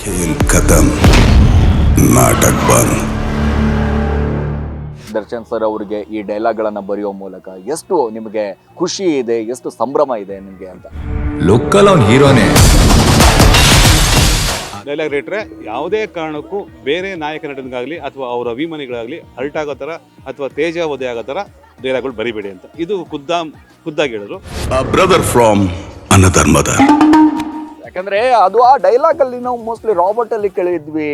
खेल खत्म नाटक बंद ದರ್ಶನ್ ಸರ್ ಅವರಿಗೆ ಈ ಡೈಲಾಗ್ಗಳನ್ನ ಬರೆಯೋ ಮೂಲಕ ಎಷ್ಟು ನಿಮಗೆ ಖುಷಿ ಇದೆ ಎಷ್ಟು ಸಂಭ್ರಮ ಇದೆ ನಿಮಗೆ ಅಂತ ಲುಕ್ಕಲ್ಲಿ ಅವ್ನು ಹೀರೋನೇ ಡೈಲಾಗ್ ರೇಟ್ರೆ ಯಾವುದೇ ಕಾರಣಕ್ಕೂ ಬೇರೆ ನಾಯಕ ನಟನಿಗಾಗಲಿ ಅಥವಾ ಅವರ ಅಭಿಮಾನಿಗಳಾಗಲಿ ಹರ್ಟ್ ಆಗೋ ಥರ ಅಥವಾ ತೇಜ ಒದೆ ಆಗೋ ಥರ ಡೈಲಾಗ್ಗಳು ಬರಿಬೇಡಿ ಅಂತ ಇದು ಖುದ್ದಾ ಖುದ್ದಾಗಿ ಹೇಳಿದ್ರು a brother from another mother ಯಾಕಂದ್ರೆ ಅದು ಆ ಡೈಲಾಗ್ ಅಲ್ಲಿ ನಾವು ಮೋಸ್ಟ್ಲಿ ರಾಬರ್ಟ್ ಅಲ್ಲಿ ಕೇಳಿದ್ವಿ.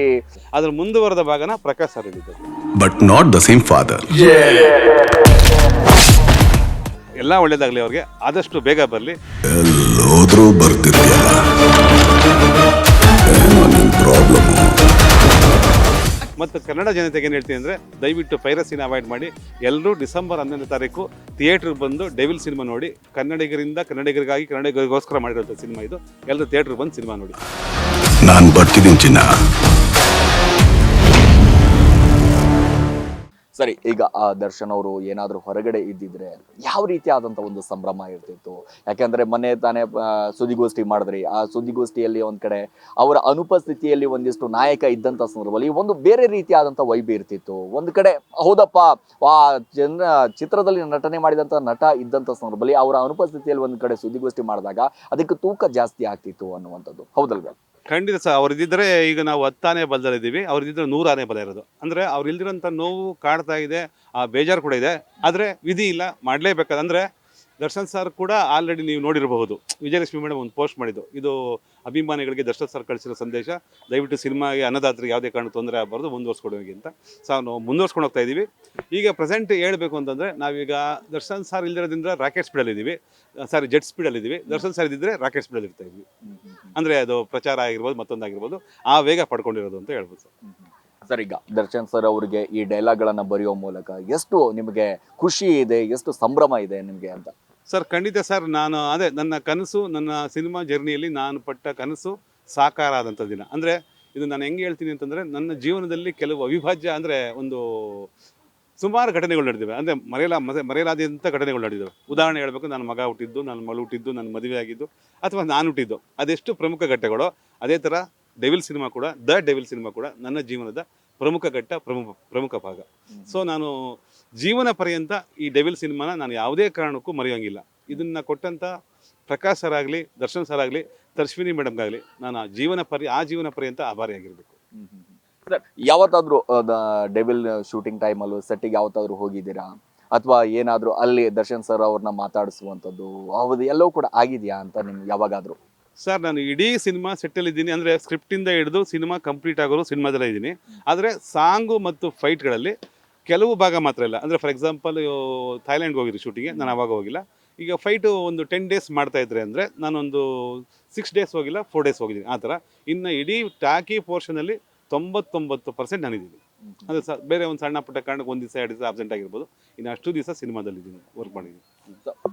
ಅದ್ರ ಮುಂದುವರೆದ ಭಾಗನ Prakash sir but but not the same father ಎಲ್ಲ ಒಳ್ಳೇದಾಗಲಿ ಅವ್ರಿಗೆ ಆದಷ್ಟು ಬೇಗ ಬರಲಿ. ಎಲ್ಲೋದ್ರೂ ಬರ್ತಿದ್ಯಲ್ಲ? ಏನೋ ನಿನ್ ಪ್ರಾಬ್ಲಮ್ ಮತ್ತು ಕನ್ನಡ ಜನತೆಗೆ ಏನು ಹೇಳ್ತೀನಿ ಅಂದರೆ ದಯವಿಟ್ಟು ಪೈರಸಿನ ಅವಾಯ್ಡ್ ಮಾಡಿ. ಎಲ್ಲರೂ ಡಿಸೆಂಬರ್ ಹನ್ನೊಂದನೇ ತಾರೀಕು ಥಿಯೇಟ್ರಿಗೆ ಬಂದು ಡೆವಿಲ್ ಸಿನಿಮಾ ನೋಡಿ. ಕನ್ನಡಿಗರಿಂದ ಕನ್ನಡಿಗರಿಗಾಗಿ ಕನ್ನಡಿಗರಿಗೋಸ್ಕರ ಮಾಡಿರೋಂಥ ಸಿನಿಮಾ ಇದು. ಎಲ್ಲರೂ ಥಿಯೇಟ್ರಿಗೆ ಬಂದು ಸಿನಿಮಾ ನೋಡಿ. ನಾನು ಬರ್ತಿದ್ದೀನಿ ಚಿನ್ನ. ಸರಿ, ಈಗ ಆ ದರ್ಶನ್ ಅವರು ಏನಾದರೂ ಹೊರಗಡೆ ಇದ್ದಿದ್ರೆ ಯಾವ ರೀತಿ ಆದಂಥ ಒಂದು ಸಂಭ್ರಮ ಇರ್ತಿತ್ತು? ಯಾಕಂದ್ರೆ ಮೊನ್ನೆ ತಾನೇ ಸುದ್ದಿಗೋಷ್ಠಿ ಮಾಡಿದ್ರಿ. ಆ ಸುದ್ದಿಗೋಷ್ಠಿಯಲ್ಲಿ ಒಂದು ಕಡೆ ಅವರ ಅನುಪಸ್ಥಿತಿಯಲ್ಲಿ ಒಂದಿಷ್ಟು ನಾಯಕ ಇದ್ದಂತ ಸಂದರ್ಭದಲ್ಲಿ ಒಂದು ಬೇರೆ ರೀತಿಯಾದಂಥ ವೈಬ್ ಇರ್ತಿತ್ತು. ಒಂದು ಕಡೆ, ಹೌದಪ್ಪ, ಆ ಜನ ಚಿತ್ರದಲ್ಲಿ ನಟನೆ ಮಾಡಿದಂತ ನಟ ಇದ್ದಂತ ಸಂದರ್ಭದಲ್ಲಿ ಅವರ ಅನುಪಸ್ಥಿತಿಯಲ್ಲಿ ಒಂದು ಕಡೆ ಸುದ್ದಿಗೋಷ್ಠಿ ಮಾಡಿದಾಗ ಅದಕ್ಕೆ ತೂಕ ಜಾಸ್ತಿ ಆಗ್ತಿತ್ತು ಅನ್ನುವಂಥದ್ದು. ಹೌದಲ್ವೇ? ಖಂಡಿತ ಸರ್ ಅವ್ರಿದ್ದರೆ ಈಗ ನಾವು ಹತ್ತಾನೆ ಬಲದಲ್ಲಿದ್ದೀವಿ ಅವ್ರಿದ್ದರೆ ನೂರಾನೇ ಬಲ ಇರೋದು. ಅಂದರೆ ಅವ್ರು ಇಲ್ದಿರೋಂಥ ನೋವು ಕಾಡ್ತಾ ಇದೆ, ಆ ಬೇಜಾರು ಕೂಡ ಇದೆ. ಆದರೆ ವಿಧಿ ಇಲ್ಲ ಮಾಡಲೇಬೇಕಾದ ಅಂದರೆ ದರ್ಶನ್ ಸರ್ ಕೂಡ ಆಲ್ರೆಡಿ ನೀವು ನೋಡಿರಬಹುದು. ವಿಜಯಲಕ್ಷ್ಮಿ ಮೇಡಮ್ ಒಂದು ಪೋಸ್ಟ್ ಮಾಡಿದ್ದು. ಇದು ಅಭಿಮಾನಿಗಳಿಗೆ ದರ್ಶನ್ ಸರ್ ಕಳಿಸಿರೋ ಸಂದೇಶ. ದಯವಿಟ್ಟು ಸಿನಿಮಾಗೆ ಅನ್ನದಾತರಿಗೆ ಯಾವುದೇ ಕಾರಣ ತೊಂದರೆ ಆಗಬಾರ್ದು ಮುಂದುವರ್ಸ್ಕೊಡೋಗಿ ಅಂತ. ಸೊ ನಾವು ಮುಂದುವರ್ಸ್ಕೊಂಡು ಹೋಗ್ತಾ ಇದ್ದೀವಿ. ಈಗ ಪ್ರೆಸೆಂಟ್ ಹೇಳಬೇಕು ಅಂತಂದರೆ, ನಾವೀಗ ದರ್ಶನ್ ಸರ್ ಇಲ್ಲದಿರೋದ್ರಿಂದ ರಾಕೆಟ್ ಸ್ಪೀಡಲ್ಲಿದ್ದೀವಿ ಸಾರಿ ಜೆಟ್ ಸ್ಪೀಡಲ್ಲಿದ್ದೀವಿ ದರ್ಶನ್ ಸರ್ ಇದ್ದಿದ್ರೆ ರಾಕೆಟ್ ಸ್ಪೀಡಲ್ಲಿ ಇರ್ತಾ ಇದ್ವಿ. ಅಂದರೆ ಅದು ಪ್ರಚಾರ ಆಗಿರ್ಬೋದು, ಮತ್ತೊಂದಾಗಿರ್ಬೋದು, ಆ ವೇಗ ಪಡ್ಕೊಂಡಿರೋದು ಅಂತ ಹೇಳ್ಬೋದು ಸರ್. ಸರ್, ಈಗ ದರ್ಶನ್ ಸರ್ ಅವರಿಗೆ ಈ ಡೈಲಾಗ್ಗಳನ್ನು ಬರೆಯೋ ಮೂಲಕ ಎಷ್ಟು ನಿಮಗೆ ಖುಷಿ ಇದೆ, ಎಷ್ಟು ಸಂಭ್ರಮ ಇದೆ ನಿಮಗೆ ಅಂತ? ಸರ್, ಖಂಡಿತ ಸರ್, ನಾನು ಅದೇ ನನ್ನ ಕನಸು, ನನ್ನ ಸಿನಿಮಾ ಜರ್ನಿಯಲ್ಲಿ ನಾನು ಪಟ್ಟ ಕನಸು ಸಾಕಾರ ಆದಂಥ ದಿನ. ಅಂದರೆ ಇದು ನಾನು ಹೆಂಗೆ ಹೇಳ್ತೀನಿ ಅಂತಂದರೆ ನನ್ನ ಜೀವನದಲ್ಲಿ ಕೆಲವು ಅವಿಭಾಜ್ಯ ಅಂದರೆ ಒಂದು ಸುಮಾರು ಘಟನೆಗಳು ನಡೆದಿವೆ. ಅಂದರೆ ಮರೆಯಲ, ಮರೆ ಮರೆಯಲಾದಂಥ ಘಟನೆಗಳು ನಡೆದಿವೆ. ಉದಾಹರಣೆ ಹೇಳಬೇಕು, ನನ್ನ ಮಗ ಹುಟ್ಟಿದ್ದು, ನನ್ನ ಮಗಳು ಹುಟ್ಟಿದ್ದು, ನನ್ನ ಮದುವೆ ಆಗಿದ್ದು, ಅಥವಾ ನಾನು ಹುಟ್ಟಿದ್ದು. ಅದೆಷ್ಟು ಪ್ರಮುಖ ಘಟ್ಟಗಳು, ಅದೇ ಥರ ಡೆವಿಲ್ ಸಿನಿಮಾ ಕೂಡ ದ ಡೆವಿಲ್ ಸಿನಿಮಾ ಕೂಡ ನನ್ನ ಜೀವನದ ಪ್ರಮುಖ ಘಟ್ಟ ಪ್ರಮುಖ ಪ್ರಮುಖ ಭಾಗ. ಸೊ ನಾನು ಜೀವನ ಪರ್ಯಂತ ಈ ಡೆವಿಲ್ ಸಿನಿಮಾನ ನಾನು ಯಾವುದೇ ಕಾರಣಕ್ಕೂ ಮರೆಯೋಂಗಿಲ್ಲ. ಇದನ್ನು ಕೊಟ್ಟಂಥ ಪ್ರಕಾಶ್ ಸರ್ ಆಗಲಿ, ದರ್ಶನ್ ಸರ್ ಆಗಲಿ, ತರ್ಶ್ವಿನಿ ಮೇಡಮ್ಗಾಗಲಿ ನಾನು ಆ ಜೀವನ ಪರಿ ಆ ಜೀವನ ಪರ್ಯಂತ ಆಭಾರಿಯಾಗಿರಬೇಕು. ಯಾವತ್ತಾದರೂ ಡೆವಿಲ್ ಶೂಟಿಂಗ್ ಟೈಮಲ್ಲೂ ಸೆಟ್ಟಿಗೆ ಯಾವತ್ತಾದ್ರೂ ಹೋಗಿದ್ದೀರಾ? ಅಥವಾ ಏನಾದರೂ ಅಲ್ಲಿ ದರ್ಶನ್ ಸರ್ ಅವ್ರನ್ನ ಮಾತಾಡಿಸುವಂಥದ್ದು ಅವ್ರದ್ದು ಎಲ್ಲವೂ ಕೂಡ ಆಗಿದೆಯಾ ಅಂತ ನಿಮ್ಗೆ ಯಾವಾಗಾದ್ರೂ? ಸರ್ ನಾನು ಇಡೀ ಸಿನಿಮಾ ಸೆಟ್ಟಲ್ಲಿ ಇದ್ದೀನಿ ಅಂದರೆ ಸ್ಕ್ರಿಪ್ಟಿಂದ ಹಿಡಿದು ಸಿನಿಮಾ ಕಂಪ್ಲೀಟ್ ಆಗೋರು ಸಿನಿಮಾದಲ್ಲೇ ಇದ್ದೀನಿ. ಆದರೆ ಸಾಂಗು ಮತ್ತು ಫೈಟ್ಗಳಲ್ಲಿ ಕೆಲವು ಭಾಗ ಮಾತ್ರ ಇಲ್ಲ. ಅಂದರೆ ಫಾರ್ ಎಕ್ಸಾಂಪಲ್ ಥೈಲ್ಯಾಂಡ್ಗೆ ಹೋಗಿದ್ರು ಶೂಟಿಂಗ್ಗೆ. ನಾನು ಆವಾಗ ಹೋಗಿಲ್ಲ. ಈಗ ಫೈಟು ಒಂದು ಟೆನ್ ಡೇಸ್ ಮಾಡ್ತಾ ಇದ್ರೆ ಅಂದರೆ ನಾನೊಂದು ಸಿಕ್ಸ್ ಡೇಸ್ ಹೋಗಿಲ್ಲ ಫೋರ್ ಡೇಸ್ ಹೋಗಿದ್ದೀನಿ. ಆ ಥರ. ಇನ್ನು ಇಡೀ ಟಾಕಿ ಪೋರ್ಷನಲ್ಲಿ ತೊಂಬತ್ತೊಂಬತ್ತು ಪರ್ಸೆಂಟ್ ನಾನಿದ್ದೀನಿ. ಅಂದರೆ ಸ ಬೇರೆ ಒಂದು ಸಣ್ಣ ಪುಟ್ಟ ಕಾರಣಕ್ಕೆ ಒಂದು ದಿವಸ ಎರಡು ದಿವಸ ಅಬ್ಸೆಂಟ್ ಆಗಿರ್ಬೋದು. ಇನ್ನು ಅಷ್ಟು ದಿವಸ ಸಿನಿಮಾದಲ್ಲಿದ್ದೀನಿ ವರ್ಕ್ ಮಾಡಿದ್ದೀನಿ.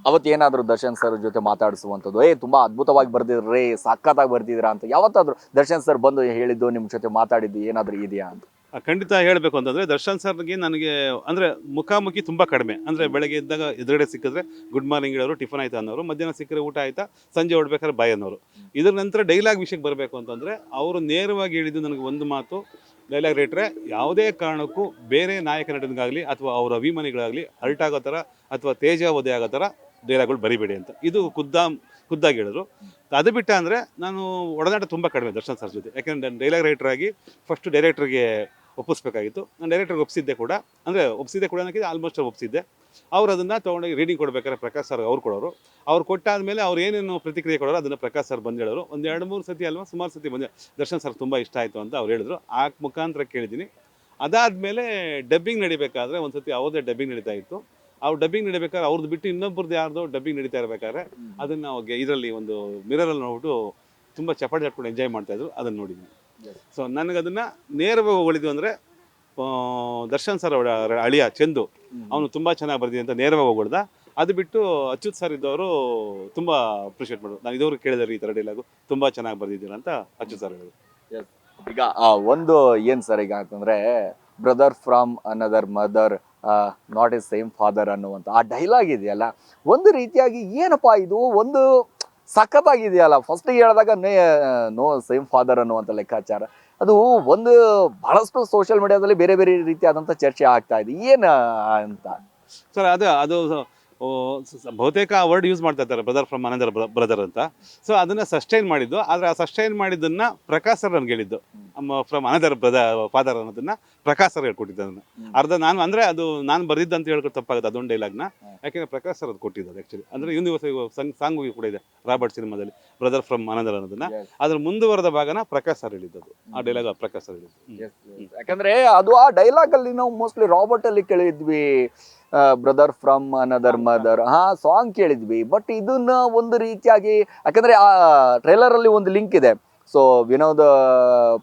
ಅವತ್ತು ಏನಾದರೂ ದರ್ಶನ್ ಸರ್ ಜೊತೆ ಮಾತಾಡಿಸುವಂಥದ್ದು ಏ ತುಂಬಾ ಅದ್ಭುತವಾಗಿ ಬರ್ದಿದ್ರಿ ಸಖತ್ತಾಗಿ ಬರ್ದಿದ್ದೀರಾ ಅಂತ ಯಾವತ್ತಾದರೂ ದರ್ಶನ್ ಸರ್ ಬಂದು ಹೇಳಿದ್ದು ನಿಮ್ಮ ಜೊತೆ ಮಾತಾಡಿದ್ದು ಏನಾದರೂ ಇದೆಯಾ ಅಂತ? ಖಂಡಿತ ಹೇಳಬೇಕು ಅಂತಂದರೆ, ದರ್ಶನ್ ಸರ್ಗೆ ನನಗೆ ಅಂದರೆ ಮುಖಾಮುಖಿ ತುಂಬ ಕಡಿಮೆ. ಅಂದರೆ ಬೆಳಗ್ಗೆ ಇದ್ದಾಗ ಎದುರುಗಡೆ ಸಿಕ್ಕಿದ್ರೆ ಗುಡ್ ಮಾರ್ನಿಂಗ್ ಹೇಳೋರು, ಟಿಫನ್ ಆಯ್ತು ಅನ್ನೋರು, ಮಧ್ಯಾಹ್ನ ಸಿಕ್ಕರೆ ಊಟ ಆಯ್ತಾ ಸಂಜೆ ಹೊಡ್ಬೇಕಾದ್ರೆ ಬಾಯ್ ಅನ್ನೋರು. ಇದ್ರ ನಂತರ ಡೈಲಾಗ್ ವಿಷಯಕ್ಕೆ ಬರಬೇಕು ಅಂತಂದರೆ, ಅವರು ನೇರವಾಗಿ ಹೇಳಿದ್ದು ನನಗೆ ಒಂದು ಮಾತು ಡೈಲಾಗ್ ರೇಟ್ರೆ ಯಾವುದೇ ಕಾರಣಕ್ಕೂ ಬೇರೆ ನಾಯಕ ನಟನಿಗಾಗಲಿ ಅಥವಾ ಅವರ ಅಭಿಮಾನಿಗಳಾಗಲಿ ಹರ್ಟ್ ಆಗೋ ಥರ ಅಥವಾ ತೇಜ ಒದೆ ಆಗೋ ಥರ ಡೈಲಾಗ್ಗಳು ಬರಿಬೇಡಿ ಅಂತ. ಇದು ಖುದ್ದಾ, ಖುದ್ದಾಗಿ ಹೇಳಿದ್ರು. ಅದು ಬಿಟ್ಟ ಅಂದರೆ ನಾನು ಒಡನಾಟ ತುಂಬ ಕಡಿಮೆ ದರ್ಶನ್ ಸರ್ ಜೊತೆ. ಯಾಕೆಂದರೆ ಡೈಲಾಗ್ ರೈಟರ್ ಆಗಿ ಫಸ್ಟ್ ಡೈರೆಕ್ಟ್ರಿಗೆ ಒಪ್ಪಿಸ್ಬೇಕಾಗಿತ್ತು. ನಾನು ಡೈರೆಕ್ಟರ್ಗೆ ಒಪ್ಪಿಸಿದ್ದೆ ಕೂಡ. ಅಂದರೆ ಒಪ್ಪಿಸಿದ್ದೆ ಕೂಡ ಅನ್ನೋಕ್ಕಿಂತ ಆಲ್ಮೋಸ್ಟ್ ಒಪ್ಪಿಸಿದ್ದೆ ಅವ್ರು ಅದನ್ನು ತೊಗೊಂಡೋಗಿ ರೀಡಿಂಗ್ ಕೊಡಬೇಕಾದ್ರೆ ಪ್ರಕಾಶ್ ಸರ್ ಅವ್ರು ಕೊಡೋರು. ಅವ್ರು ಕೊಟ್ಟಾದ್ಮೇಲೆ ಅವ್ರು ಏನೇನು ಪ್ರತಿಕ್ರಿಯೆ ಕೊಡೋರು ಅದನ್ನು ಪ್ರಕಾಶ್ ಸರ್ ಬಂದು ಹೇಳೋರು. ಒಂದು ಎರಡು ಮೂರು ಸತಿ ಅಲ್ವಾ ಸುಮಾರು ಸತಿ ಬಂದೆ ದರ್ಶನ್ ಸರ್ ತುಂಬ ಇಷ್ಟ ಆಯಿತು ಅಂತ ಅವ್ರು ಹೇಳಿದ್ರು. ಆ ಮುಖಾಂತರ ಕೇಳಿದ್ದೀನಿ. ಅದಾದಮೇಲೆ ಡಬ್ಬಿಂಗ್ ನಡಿಬೇಕಾದ್ರೆ ಒಂದು ಸತಿ ಅವ್ರದೇ ಡಬ್ಬಿಂಗ್ ನಡೀತಾ ಇತ್ತು. ಅವ್ರು ಡಬ್ಬಿಂಗ್ ನಡಿಬೇಕಾದ್ರೆ ಅವ್ರದ್ದು ಬಿಟ್ಟು ಇನ್ನೊಬ್ರದ್ದು ಯಾರ್ದೋ ಡಬ್ಬಿಂಗ್ ನಡೀತಾ ಇರಬೇಕಾದ್ರೆ ಅದನ್ನು ಇದರಲ್ಲಿ ಒಂದು ಮಿರರಲ್ಲಿ ನೋಡ್ಬಿಟ್ಟು ತುಂಬ ಚಪಾಟಿ ಹಾಕ್ಕೊಂಡು ಎಂಜಾಯ್ ಮಾಡ್ತಾಯಿದ್ರು ಅದನ್ನು ನೋಡಿದ್ದೀನಿ. ಸೊ ಅದನ್ನ ನೇರವಾಗಿ ಹೊಗಳಿದ್ವಿ ಅಂದ್ರೆ ದರ್ಶನ್ ಸರ್ ಅವರ ಅಳಿಯ ಚಂದು, ಅವನು ತುಂಬಾ ಚೆನ್ನಾಗಿ ಬರ್ದಿದೆ ಅಂತ ನೇರವಾಗಿ ಹೊಗಳ್ದ. ಅದು ಬಿಟ್ಟು ಅಚ್ಯುತ್ ಸರ್ ಇದ್ದವರು ತುಂಬಾ ಅಪ್ರಿಷಿಯೇಟ್ ಮಾಡೋದು ನಾನು ಇದುವರೆಗೂ ಕೇಳಿದಾರೆ ಈ ಥರ ಡೈಲಾಗು ತುಂಬಾ ಚೆನ್ನಾಗಿ ಬರ್ದಿದ್ದೀರ ಅಂತ ಅಚ್ಯುತ್ ಸರ್ ಹೇಳಿದ್ರು. ಈಗ ಒಂದು ಏನ್ ಸರ್ ಈಗ ಅಂತಂದ್ರೆ brother from another mother not a same father ಅನ್ನುವಂತ ಆ ಡೈಲಾಗ್ ಇದೆಯಲ್ಲ, ಒಂದು ರೀತಿಯಾಗಿ ಏನಪ್ಪಾ ಇದು? ಒಂದು ಸಖತ್ತಾಗಿದೆಯಲ್ಲ. ಫಸ್ಟ್ ಹೇಳಿದಾಗ ನೇ ಸೇಮ್ ಫಾದರ್ ಅನ್ನುವಂಥ ಲೆಕ್ಕಾಚಾರ. ಅದು ಒಂದು ಬಹಳಷ್ಟು ಸೋಷಿಯಲ್ ಮೀಡಿಯಾದಲ್ಲಿ ಬೇರೆ ಬೇರೆ ರೀತಿಯಾದಂಥ ಚರ್ಚೆ ಆಗ್ತಾ ಇದೆ. ಏನು ಅಂತ? ಸರ್, ಅದು ಅದು ಬಹುತೇಕ ಆ ವರ್ಡ್ ಯೂಸ್ ಮಾಡ್ತಾ ಇರ್ತಾರೆ ಬ್ರದರ್ ಫ್ರಮ್ ಅನಂದರ್ ಬ್ರದರ್ ಅಂತ. ಸೊ ಅದನ್ನ ಸಸ್ಟೈನ್ ಮಾಡಿದ್ದು ಆದ್ರೆ ಆ ಸಸ್ಟೈನ್ ಮಾಡಿದ್ದನ್ನ ಪ್ರಕಾಶ್ ಸರ್ ನನ್ಗೆ ಹೇಳಿದ್ದು ಫ್ರಮ್ ಅನದರ್ ಬ್ರದರ್ ಫಾದರ್ ಅನ್ನೋದನ್ನ ಪ್ರಕಾಶ್ ಸರ್ ಹೇಳ್ಕೊಟ್ಟಿದ್ದು ಅದನ್ನ. ಅರ್ಧ ನಾನು ಅಂದ್ರೆ ಅದು ನಾನು ಬರೆದಿದ್ದು ಅಂತ ಹೇಳ್ಕೊಂಡು ತಪ್ಪಾಗುತ್ತೆ ಅದೊಂದು ಡೈಲಾಗ್ನ ಯಾಕೆಂದ್ರೆ ಪ್ರಕಾಶ್ ಸರ್ ಅದು ಕೊಟ್ಟಿದ್ದಾರೆ ಆಕ್ಚುಲಿ ಅಂದ್ರೆ ಯೂನಿವರ್ಸ್ ಸಾಂಗ್ ಕೂಡ ಇದೆ ರಾಬರ್ಟ್ ಸಿನಿಮಾದಲ್ಲಿ ಬ್ರದರ್ ಫ್ರಮ್ ಅನದರ್ ಅನ್ನೋದನ್ನ. ಅದ್ರ ಮುಂದುವರೆದ ಭಾಗನ ಪ್ರಕಾಶ್ ಸರ್ ಹೇಳಿದ್ದು ಆ ಡೈಲಾಗ್ ಪ್ರಕಾಶ್ ಸರ್ ಹೇಳಿದ್ದು. ಯಾಕಂದ್ರೆ ಅದು ಆ ಡೈಲಾಗ್ ಅಲ್ಲಿ ನಾವು ಮೋಸ್ಟ್ಲಿ ರಾಬರ್ಟ್ ಅಲ್ಲಿ ಕೇಳಿದ್ವಿ. ಬ್ರದರ್ ಫ್ರಮ್ ಅನದರ್ ಮದರ್ ಹಾ ಸಾಂಗ್ ಕೇಳಿದ್ವಿ. ಬಟ್ ಇದನ್ನ ಒಂದು ರೀತಿಯಾಗಿ ಯಾಕಂದ್ರೆ ಆ ಟ್ರೈಲರ್ ಅಲ್ಲಿ ಒಂದು ಲಿಂಕ್ ಇದೆ. ಸೊ ವಿನೋದ್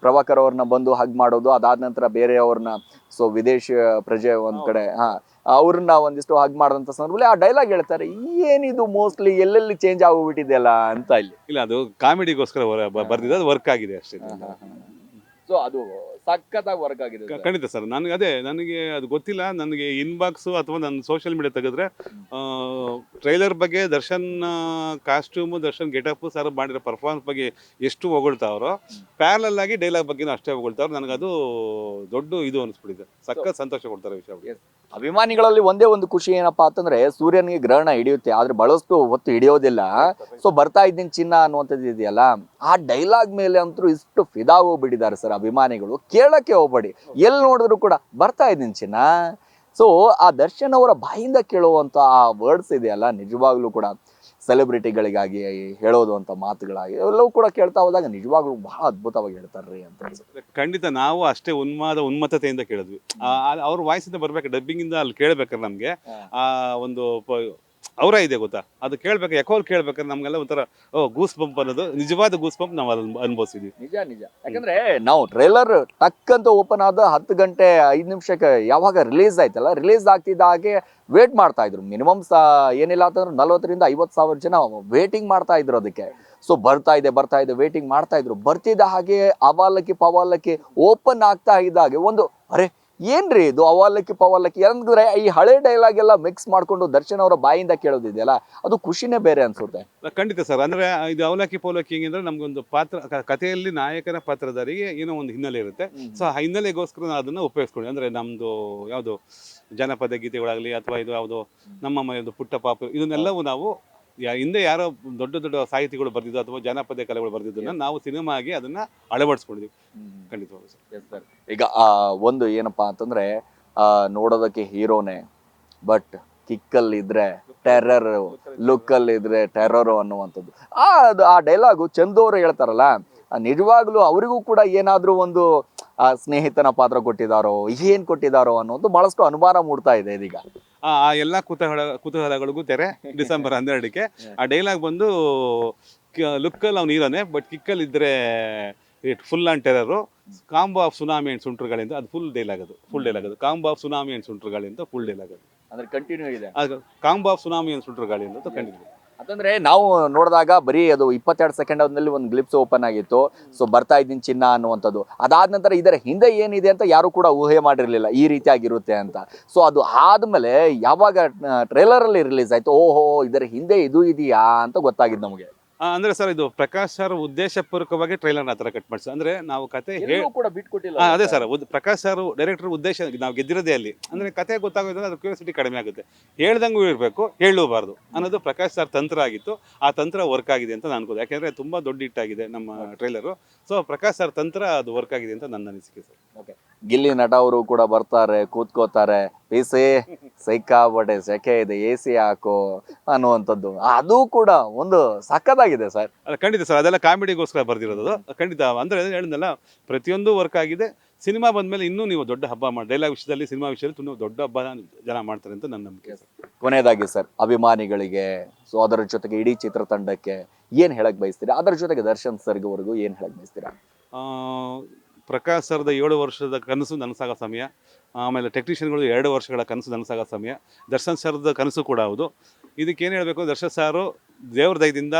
ಪ್ರಭಾಕರ್ ಅವ್ರನ್ನ ಬಂದು ಹಗ್ ಮಾಡೋದು ಅದಾದ ನಂತರ ಬೇರೆಯವ್ರನ್ನ ಸೊ ವಿದೇಶಿ ಪ್ರಜೆ ಒಂದ್ ಕಡೆ ಹಾ ಅವ್ರನ್ನ ಒಂದಿಷ್ಟು ಹಗ್ ಮಾಡಿದಂತ ಸಂದರ್ಭದಲ್ಲಿ ಆ ಡೈಲಾಗ್ ಹೇಳ್ತಾರೆ ಏನಿದು ಮೋಸ್ಟ್ಲಿ ಎಲ್ಲೆಲ್ಲಿ ಚೇಂಜ್ ಆಗೋಗ್ಬಿಟ್ಟಿದೆಯಲ್ಲ? ಅಂತ ಇಲ್ಲಿ. ಇಲ್ಲ ಅದು ಕಾಮಿಡಿಗೋಸ್ಕರ ಬರ್ದಿದ್ದು ಅದು ವರ್ಕ್ ಆಗಿದೆ ಅಷ್ಟೇ. ಸೊ ಅದು ಸಖತ್ತಾಗಿ ವರ್ಕ್ ಆಗಿದೆ ಕ- ಖಂಡಿತ ಸರ್. ನನಗೆ ಅದೇ ನನಗೆ ಅದು ಗೊತ್ತಿಲ್ಲ. ನನಗೆ ಇನ್ಬಾಕ್ಸ್ ಅಥವಾ ನನ್ನ ಸೋಷಿಯಲ್ ಮೀಡಿಯಾ ತೆಗೆದ್ರೆ ಟ್ರೈಲರ್ ಬಗ್ಗೆ Darshan costume Darshan getup sir ಮಾಡಿರೋ ಪರ್ಫಾರ್ಮೆನ್ಸ್ ಬಗ್ಗೆ ಎಷ್ಟು ಹೊಗಳ್ತಾವ್ರೋ ಪ್ಯಾರಲಲ್ ಆಗಿ ಡೈಲಾಗ್ ಬಗ್ಗೆನೂ ಅಷ್ಟೇ ಹೊಗಳ್ತಾವ್ರು ನನಗದು ದೊಡ್ಡ ಇದು ಅನಿಸ್ಬಿಟ್ಟಿದೆ. ಸಖತ್ ಸಂತೋಷ ಕೊಡ್ತಾರೆ ವಿಷಯ ಬಗ್ಗೆ. ಅಭಿಮಾನಿಗಳಲ್ಲಿ ಒಂದೇ ಒಂದು ಖುಷಿ ಏನಪ್ಪಾ ಅಂತಂದ್ರೆ ಸೂರ್ಯನಿಗೆ ಗ್ರಹಣ ಹಿಡಿಯುತ್ತೆ ಆದ್ರೆ ಬಳಸ್ತು ಹೊತ್ತು ಹಿಡಿಯೋದಿಲ್ಲ. ಸೊ ಬರ್ತಾ ಇದ್ದೀನಿ ಚಿನ್ನ ಅನ್ನುವಂಥದ್ದು ಇದೆಯಲ್ಲ ಆ ಡೈಲಾಗ್ ಮೇಲೆ ಅಂತೂ ಇಷ್ಟು ಫಿದಾ ಹೋಗ್ಬಿಟ್ಟಿದ್ದಾರೆ ಸರ್. ಅಭಿಮಾನಿಗಳು ಕೇಳಕ್ಕೆ ಹೋಗ್ಬೇಡಿ. ಎಲ್ಲಿ ನೋಡಿದ್ರು ಕೂಡ ಬರ್ತಾ ಇದ್ದೀನಿ ಚಿನ್ನ. ಸೊ ಆ ದರ್ಶನ್ ಅವರ ಬಾಯಿಂದ ಕೇಳುವಂತ ಆ ವರ್ಡ್ಸ್ ಇದೆಯಲ್ಲ ನಿಜವಾಗ್ಲೂ ಕೂಡ ಸೆಲೆಬ್ರಿಟಿಗಳಿಗಾಗಿ ಹೇಳೋದು ಅಂತ ಮಾತುಗಳಾಗಿ ಎಲ್ಲವೂ ಕೂಡ ಕೇಳ್ತಾ ಹೋದಾಗ ನಿಜವಾಗ್ಲೂ ಬಹಳ ಅದ್ಭುತವಾಗಿ ಹೇಳ್ತಾರ್ರಿ ಅಂತ ಖಂಡಿತ ನಾವು ಅಷ್ಟೇ ಉನ್ಮಾದ ಉನ್ಮತ್ತತೆಯಿಂದ ಕೇಳಿದ್ವಿ. ಅವ್ರ ವಾಯ್ಸಿಂದ ಬರ್ಬೇಕು? ಡಬ್ಬಿಂಗ್ ಇಂದ ಅಲ್ಲಿ ಕೇಳ್ಬೇಕಾದ್ರೆ ನಮ್ಗೆ? ಆ ಒಂದು ಅವರ ಇದೆ ಗೊತ್ತಾ? ಅದು ಕೇಳ್ಬೇಕು ಯಾಕೋಲ್ ಕೇಳ್ಬೇಕಾದ್ರೆ ನಮ್ಗೆಲ್ಲ ಒಂಥರ, ಓ ಗೂಸ್ ಪಂಪ್ ಅನ್ನೋದು, ನಿಜವಾದ ಗೂಸ್ ಪಂಪ್ ನಾವು ಅನುಭವಿಸಿದ್ವಿ. ನಿಜ ನಿಜ. ಯಾಕಂದ್ರೆ ನಾವು ಟ್ರೇಲರ್ ಟಕ್ ಅಂತ ಓಪನ್ ಆದ ಹತ್ತು ಗಂಟೆ, ಐದು ನಿಮಿಷಕ್ಕೆ ಯಾವಾಗ ರಿಲೀಸ್ ಆಯ್ತಲ್ಲ ರಿಲೀಸ್ ಆಗ್ತಿದ್ದ ಹಾಗೆ ವೇಟ್ ಮಾಡ್ತಾ ಇದ್ರು. ಮಿನಿಮಮ್ ಏನಿಲ್ಲ ಅಂತಂದ್ರೆ ನಲ್ವತ್ತರಿಂದ ಐವತ್ತು ಸಾವಿರ ಜನ ವೇಟಿಂಗ್ ಮಾಡ್ತಾ ಇದ್ರು ಅದಕ್ಕೆ. ಸೊ ಬರ್ತಾ ಇದೆ ಬರ್ತಾ ಇದೆ ವೇಟಿಂಗ್ ಮಾಡ್ತಾ ಇದ್ರು. ಬರ್ತಿದ್ದ ಹಾಗೆ ಅವಾಲಕ್ಕೆ ಪವಾಲಕ್ಕೆ ಓಪನ್ ಆಗ್ತಾ ಇದ್ದ ಹಾಗೆ ಒಂದು, ಅರೆ ಏನ್ರಿ ಇದು ಅವಾಲಕ್ಕಿ ಪವಾಲಕ್ಕಿ? ಅಂದ್ರೆ ಈ ಹಳೆ ಡೈಲಾಗ್ ಎಲ್ಲ ಮಿಕ್ಸ್ ಮಾಡ್ಕೊಂಡು ದರ್ಶನ್ ಅವರ ಬಾಯಿಂದ ಕೇಳೋದಿದೆಯಲ್ಲ ಅದು ಖುಷಿನೇ ಬೇರೆ ಅನ್ಸುತ್ತೆ. ಖಂಡಿತ ಸರ್. ಅಂದ್ರೆ ಇದು ಅವಲಕ್ಕಿ ಪೌಲಕ್ಕಿ ಹೆಂಗಂದ್ರೆ ನಮ್ಗೊಂದು ಪಾತ್ರ ಕ- ಕಥೆಯಲ್ಲಿ ನಾಯಕನ ಪಾತ್ರಧಾರಿಗೆ ಏನೋ ಒಂದು ಹಿನ್ನೆಲೆ ಇರುತ್ತೆ. ಸೊ ಆ ಹಿನ್ನೆಲೆಗೋಸ್ಕರ ನಾವು ಅದನ್ನ ಉಪಯೋಗಿಸ್ಕೊಂಡು ಅಂದ್ರೆ ನಮ್ದು ಯಾವುದು ಜನಪದ ಗೀತೆಗಳಾಗಲಿ ಅಥವಾ ಇದು ಯಾವುದು ನಮ್ಮ ಮನೆಯದು ಪುಟ್ಟ ಪಾಪ ಇದನ್ನೆಲ್ಲವೂ ನಾವು ಹಿಂದೆ ಯಾರೋ ದೊಡ್ಡ ದೊಡ್ಡ ಸಾಹಿತಿಗಳು ಬರ್ದಿದ್ದು ಅಥವಾ ಜನಪದ ಕಲೆಗಳು ಬರ್ದಿದ್ದನ್ನ ನಾವು ಸಿನಿಮಾಗೆ ಅದನ್ನ ಅಳವಡಿಸ್ಕೊಂಡಿದ್ವಿ ಖಂಡಿತವಾಗ್ಲೂ ಸರ್. ಈಗ ಆ ಒಂದು ಏನಪ್ಪಾ ಅಂತಂದ್ರೆ ಆ ನೋಡೋದಕ್ಕೆ ಹೀರೋನೇ ಬಟ್ ಕಿಕ್ಕಲ್ಲಿ ಇದ್ರೆ ಟೆರ್ರರ್ ಲುಕ್ಕಲ್ಲಿ ಇದ್ರೆ ಟೆರರ್ ಅನ್ನುವಂಥದ್ದು. ಆ ಅದು ಆ ಡೈಲಾಗು ಚಂದೋರು ಹೇಳ್ತಾರಲ್ಲ ಆ ನಿಜವಾಗ್ಲೂ ಅವರಿಗೂ ಕೂಡ ಏನಾದ್ರೂ ಒಂದು ಆ ಸ್ನೇಹಿತನ ಪಾತ್ರ ಕೊಟ್ಟಿದಾರೋ ಏನ್ ಕೊಟ್ಟಿದಾರೋ ಅನ್ನೋದು ಬಹಳಷ್ಟು ಅನುಮಾನ ಮೂಡ್ತಾ ಇದೆ ಇದೀಗ. ಆ ಎಲ್ಲ ಕುತೂಹಲ ಕುತೂಹಲಗಳಿಗೂ ತೆರೆ ಡಿಸೆಂಬರ್ ಹನ್ನೆರಡಕ್ಕೆ. ಆ ಡೈಲಾಗ್ ಬಂದು ಲುಕ್ಕಲ್ಲಿ ಅವ್ನು ಇರೋನೆ ಬಟ್ ಕಿಕ್ಕಲ್ಲಿ ಇದ್ರೆ full on terror combo of tsunami and ಸುಂಟ್ರುಗಳಿಂದ ಅದು ಫುಲ್ ಡೈಲಾಗ್ ಅದು ಫುಲ್ ಡೈಲಾಗ್ ಅದು. ಕಾಂಬೋ ಆಫ್ ಸುನಾಮಿ ಅಂಡ್ ಸುಂಟ್ರುಗಳಿಂದ ಫುಲ್ ಡೈಲಾಗ್ ಅದು. ಅಂದ್ರೆ ಕಂಟಿನ್ಯೂ ಇದೆ ಅದು ಕಾಂಬೋ ಆಫ್ ಸುನಾಮಿ ಅಂಡ್ ಸುಂಟ್ರುಗಳಿಂದ ಅಂತ ಅಂತಂದ್ರೆ ನಾವು ನೋಡಿದಾಗ ಬರೀ ಅದು ಇಪ್ಪತ್ತೆರಡು ಸೆಕೆಂಡ್ನಲ್ಲಿ ಒಂದು ಗ್ಲಿಪ್ಸ್ ಓಪನ್ ಆಗಿತ್ತು. ಸೊ ಬರ್ತಾ ಇದ್ದೀನಿ ಚಿನ್ನ ಅನ್ನುವಂಥದ್ದು. ಅದಾದ ನಂತರ ಇದರ ಹಿಂದೆ ಏನಿದೆ ಅಂತ ಯಾರು ಕೂಡ ಊಹೆ ಮಾಡಿರಲಿಲ್ಲ. ಈ ರೀತಿಯಾಗಿರುತ್ತೆ ಅಂತ. ಸೊ ಅದು ಆದ್ಮೇಲೆ ಯಾವಾಗ ಟ್ರೇಲರಲ್ಲಿ ರಿಲೀಸ್ ಆಯ್ತು, ಓಹೋ, ಇದರ ಹಿಂದೆ ಇದು ಇದೆಯಾ ಅಂತ ಗೊತ್ತಾಗಿದ್ದು ನಮಗೆ. ಅಂದ್ರೆ ಸರ್ ಇದು ಪ್ರಕಾಶ್ ಸರ್ ಉದ್ದೇಶಪೂರ್ವಕವಾಗಿ ಟ್ರೈಲರ್ ಆತರ ಕಟ್ ಮಾಡಿಸ್. ಅಂದ್ರೆ ನಾವು ಕತೆ ಕೂಡ ಬಿಟ್ಕೊಟ್ಟಿಲ್ಲ ಅದೇ ಸರ್ ಪ್ರಕಾಶ್ ಸರ್ ಡೈರೆಕ್ಟರ್ ಉದ್ದೇಶ ನಾವು ಗೆದ್ದಿರೋದೇ ಅಲ್ಲಿ. ಅಂದ್ರೆ ಕತೆ ಗೊತ್ತಾಗೋದ್ರೆ ಅದ್ರ ಕ್ಯೂರಿಯಾಸಿಟಿ ಕಡಿಮೆ ಆಗುತ್ತೆ. ಹೇಳ್ದಂಗೂ ಇರಬೇಕು ಹೇಳಬಾರ್ದು ಅನ್ನೋದು ಪ್ರಕಾಶ್ ಸರ್ ತಂತ್ರ ಆಗಿತ್ತು. ಆ ತಂತ್ರ ವರ್ಕ್ ಆಗಿದೆ ಅಂತ ನಾನು ಅನ್ಕೋದು ಯಾಕೆಂದ್ರೆ ತುಂಬಾ ದೊಡ್ಡ ಹಿಟ್ಟಾಗಿದೆ ನಮ್ಮ ಟ್ರೈಲರು ಸೊ ಪ್ರಕಾಶ್ ಸರ್ ತಂತ್ರ ಅದು ವರ್ಕ್ ಆಗಿದೆ ಅಂತ ನನ್ನ ಅನಿಸಿಕೆ ಸರ್. ಗಿಲ್ಲಿ ನಟ ಅವರು ಕೂಡ ಬರ್ತಾರೆ ಕೂತ್ಕೋತಾರೆ. ಪೀಸೆ ಸೈಕಾಬಟ್ಟೆ ಸೆಕೆ ಇದೆ ಎ ಸಿ ಹಾಕು ಅನ್ನುವಂಥದ್ದು. ಅದು ಕೂಡ ಒಂದು ಸಕ್ಕತ್ತಾಗಿದೆ ಸರ್. ಅಲ್ಲ ಖಂಡಿತ ಸರ್ ಅದೆಲ್ಲ ಕಾಮಿಡಿಗೋಸ್ಕರ ಬರ್ದಿರೋದು. ಖಂಡಿತ ಅಂದ್ರೆ ಹೇಳಿದ್ನಲ್ಲ ಪ್ರತಿಯೊಂದು ವರ್ಕ್ ಆಗಿದೆ. ಸಿನಿಮಾ ಬಂದ್ಮೇಲೆ ಇನ್ನೂ ನೀವು ದೊಡ್ಡ ಹಬ್ಬ ಮಾಡಿ ಡೈಲಾಗ್ ವಿಷಯದಲ್ಲಿ ಸಿನಿಮಾ ವಿಷಯದಲ್ಲಿ ತುಂಬ ದೊಡ್ಡ ಹಬ್ಬ ಜನ ಮಾಡ್ತಾರೆ ಅಂತ ನನ್ನ ನಂಬಿಕೆ ಸರ್. ಕೊನೆಯದಾಗಿ ಸರ್ ಅಭಿಮಾನಿಗಳಿಗೆ ಸೊ ಅದರ ಜೊತೆಗೆ ಇಡೀ ಚಿತ್ರತಂಡಕ್ಕೆ ಏನು ಹೇಳಕ್ ಬಯಸ್ತೀರಾ? ಅದರ ಜೊತೆಗೆ ದರ್ಶನ್ ಸರ್ವರೆಗೂ ಏನು ಹೇಳಕ್ ಬಯಸ್ತೀರಾ? ಆ, ಪ್ರಕಾಶ್ ಸರ್ದ ಏಳು ವರ್ಷದ ಕನಸು ನನಸಾಗೋ ಸಮಯ, ಆಮೇಲೆ ಟೆಕ್ನಿಷಿಯನ್ಗಳು ಎರಡು ವರ್ಷಗಳ ಕನಸು ನನಸಾಗೋ ಸಮಯ, ದರ್ಶನ್ ಸರ್ದ ಕನಸು ಕೂಡ ಹೌದು. ಇದಕ್ಕೆ ಏನು ಹೇಳಬೇಕು, ದರ್ಶನ್ ಸಾರು ದೇವ್ರ ದಯದಿಂದ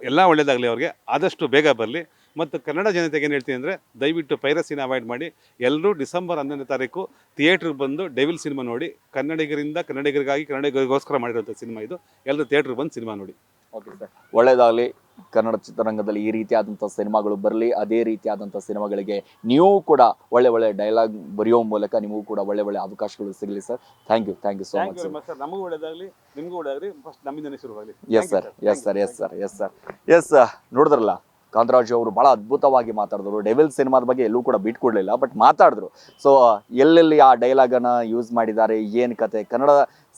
ಎಲ್ಲ ಒಳ್ಳೆಯದಾಗಲಿ ಅವ್ರಿಗೆ, ಆದಷ್ಟು ಬೇಗ ಬರಲಿ. ಮತ್ತು ಕನ್ನಡ ಜನತೆಗೆ ಏನು ಹೇಳ್ತೀನಿ ಅಂದರೆ, ದಯವಿಟ್ಟು ಪೈರಸಿನ ಅವಾಯ್ಡ್ ಮಾಡಿ. ಎಲ್ಲರೂ ಡಿಸೆಂಬರ್ ಹನ್ನೊಂದನೇ ತಾರೀಕು ಥಿಯೇಟ್ರಿಗೆ ಬಂದು ಡೆವಿಲ್ ಸಿನಿಮಾ ನೋಡಿ. ಕನ್ನಡಿಗರಿಂದ ಕನ್ನಡಿಗರಿಗಾಗಿ ಕನ್ನಡಿಗರಿಗೋಸ್ಕರ ಮಾಡಿರುವಂಥ ಸಿನಿಮಾ ಇದು. ಎಲ್ಲರೂ ಥಿಯೇಟ್ರಿಗೆ ಬಂದು ಸಿನಿಮಾ ನೋಡಿ. ಓಕೆ ಸರ್ ಒಳ್ಳೇದಾಗಲಿ. ಕನ್ನಡ ಚಿತ್ರರಂಗದಲ್ಲಿ ಈ ರೀತಿಯಾದಂಥ ಸಿನಿಮಾಗಳು ಬರಲಿ ಅದೇ ರೀತಿಯಾದಂಥ ಸಿನಿಮಾಗಳಿಗೆ ನೀವು ಕೂಡ ಒಳ್ಳೆ ಒಳ್ಳೆ ಡೈಲಾಗ್ ಬರೆಯೋ ಮೂಲಕ ನಿಮಗೂ ಕೂಡ ಒಳ್ಳೆ ಒಳ್ಳೆ ಅವಕಾಶಗಳು ಸಿಗಲಿ sir thank you thank you so thank much you sir ನಮಗೂ ಒಳ್ಳೇದಾಗಲಿ ನಿಮಗೂ ಒಳ್ಳೇದಾಗಲಿ ಫಸ್ಟ್ ನಮ್ಮಿಂದನೇ ಶುರುವಾಗಲಿ. Yes sir yes sir yes sir yes sir yes ನೋಡಿದ್ರಲ್ಲ? ಕಾಂತರಾಜ್ ಅವರು ಬಹಳ ಅದ್ಭುತವಾಗಿ ಮಾತಾಡಿದ್ರು. ಡೆವಿಲ್ ಸಿನಿಮಾದ ಬಗ್ಗೆ ಎಲ್ಲೂ ಕೂಡ ಬಿಟ್ಕೊಡ್ಲಿಲ್ಲ ಬಟ್ ಮಾತಾಡಿದ್ರು. ಸೊ ಎಲ್ಲೆಲ್ಲಿ ಆ ಡೈಲಾಗನ್ನು ಯೂಸ್ ಮಾಡಿದ್ದಾರೆ, ಏನು ಕತೆ? ಕನ್ನಡ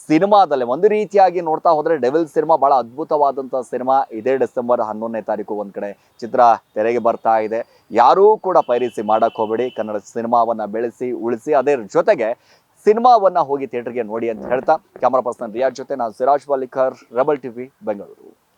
ಸಿನಿಮಾದಲ್ಲಿ ಒಂದು ರೀತಿಯಾಗಿ ನೋಡ್ತಾ ಹೋದರೆ ಡೆವಿಲ್ ಸಿನಿಮಾ ಬಹಳ ಅದ್ಭುತವಾದಂಥ ಸಿನಿಮಾ. ಇದೇ ಡಿಸೆಂಬರ್ ಹನ್ನೊಂದನೇ ತಾರೀಕು ಒಂದು ಕಡೆ ಚಿತ್ರ ತೆರೆಗೆ ಬರ್ತಾ ಇದೆ. ಯಾರೂ ಕೂಡ ಪೈರಿಸಿ ಮಾಡಕ್ ಹೋಗಬೇಡಿ. ಕನ್ನಡ ಸಿನಿಮಾವನ್ನ ಬೆಳೆಸಿ, ಉಳಿಸಿ, ಅದೇ ಜೊತೆಗೆ ಸಿನಿಮಾವನ್ನ ಹೋಗಿ ಥಿಯೇಟರ್ಗೆ ನೋಡಿ ಅಂತ ಹೇಳ್ತಾ. ಕ್ಯಾಮರಾ ಪರ್ಸನ್ ರಿಯಾಜ್ ಜೊತೆ ನಾನು ಸಿರಾಜ್ ವಾಲಿಕರ್ ರಬಲ್ ಟಿವಿ ಬೆಂಗಳೂರು